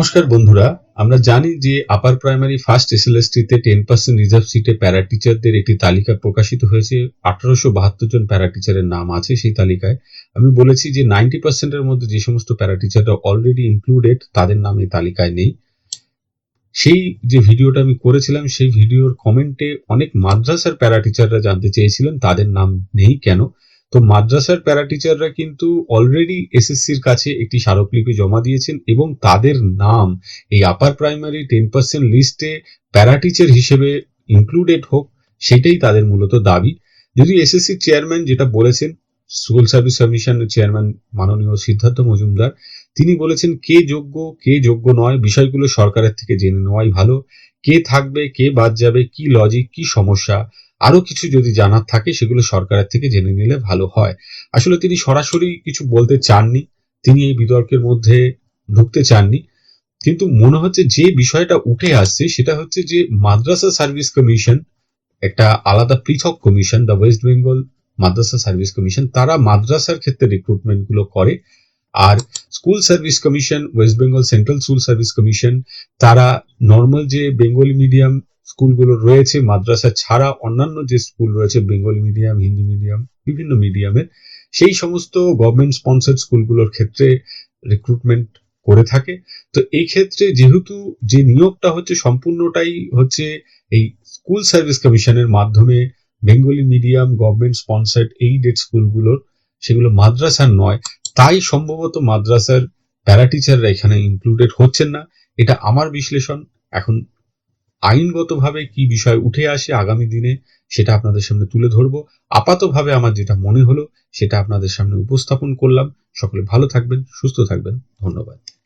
নমস্কার বন্ধুরা, আমরা জানি যে আপার প্রাইমারি ফার্স্ট এসএলএসটিতে টেন পার্সেন্ট রিজার্ভ সিটে প্যারা টিচারদের একটি তালিকা প্রকাশিত হয়েছে। আঠারোশো বাহাত্তর জন প্যারা টিচারের নাম আছে সেই তালিকায়। আমি বলেছি যে নাইনটি পার্সেন্টের মধ্যে যে সমস্ত প্যারা টিচাররা অলরেডি ইনক্লুডেড তাদের নাম এই তালিকায় নেই। সেই যে ভিডিওটা আমি করেছিলাম, সেই ভিডিওর কমেন্টে অনেক মাদ্রাসার প্যারা টিচাররা জানতে চেয়েছিলেন, তাদের নাম নেই কেন? তো মাদ্রাসার প্যারা টিচাররা কিন্তু অলরেডি এসএসসির কাছে একটি স্মারকলিপি জমা দিয়েছেন এবং তাদের নাম এই আপার প্রাইমারি টেন পার্সেন্ট লিস্টে প্যারা টিচার হিসেবে ইনক্লুডেড হোক, সেটাই তাদের মূলত দাবি। যদি এসএসসি চেয়ারম্যান যেটা বলেছেন স্কুল সার্ভিস কমিশনের চেয়ারম্যান মাননীয় সিদ্ধার্থ মজুমদার, তিনি বলেছেন, কে যোগ্য কে যোগ্য নয়, বিষয়গুলো সরকারের থেকে জেনে নেওয়াই ভালো। কে থাকবে, কে বাদ যাবে, কি লজিক কি সমস্যা, আরও কিছু যদি জানার থাকে সেগুলো সরকারের থেকে জেনে নিলে ভালো হয়। আসলে তিনি সরাসরি কিছু বলতে চাননি, তিনি এই বিতর্কের মধ্যে ঢুকতে চাননি, কিন্তু মনে হচ্ছে যে বিষয়টা উঠে আসছে সেটা হচ্ছে যে মাদ্রাসা সার্ভিস কমিশন, একটা আলাদা পৃথক commission the west Bengal madrasah service commission, তারা মাদ্রাসার ক্ষেত্রে রিক্রুটমেন্টগুলো করে আর school service commission, west Bengal central school service commission, তারা নর্মাল যে বেঙ্গলি মিডিয়াম স্কুলগুলো রয়েছে, মাদ্রাসা ছাড়া অন্যান্য যে স্কুল রয়েছে, বেঙ্গলি মিডিয়াম, হিন্দি মিডিয়াম, বিভিন্ন মিডিয়ামের, সেই সমস্ত গভর্নমেন্ট স্পন্সার্ড স্কুলগুলোর ক্ষেত্রে রিক্রুটমেন্ট করে থাকে। তো এই ক্ষেত্রে যেহেতু যে নিয়োগটা হচ্ছে সম্পূর্ণটাই হচ্ছে এই স্কুল সার্ভিস কমিশনের মাধ্যমে Bengali medium government sponsored aided স্কুলগুলোর, সেগুলো মাদ্রাসার নয় তাই সম্ভবত মাদ্রাসার প্যারা টিচাররা এখানে ইনক্লুডেড হচ্ছেন না। এটা আমার বিশ্লেষণ। এখন আইনগতভাবে কি বিষয় উঠে আসে আগামী দিনে, সেটা আপনাদের সামনে তুলে ধরবো। আপাতভাবে আমার যেটা মনে হলো, সেটা আপনাদের সামনে উপস্থাপন করলাম। সকলে ভালো থাকবেন, সুস্থ থাকবেন। ধন্যবাদ।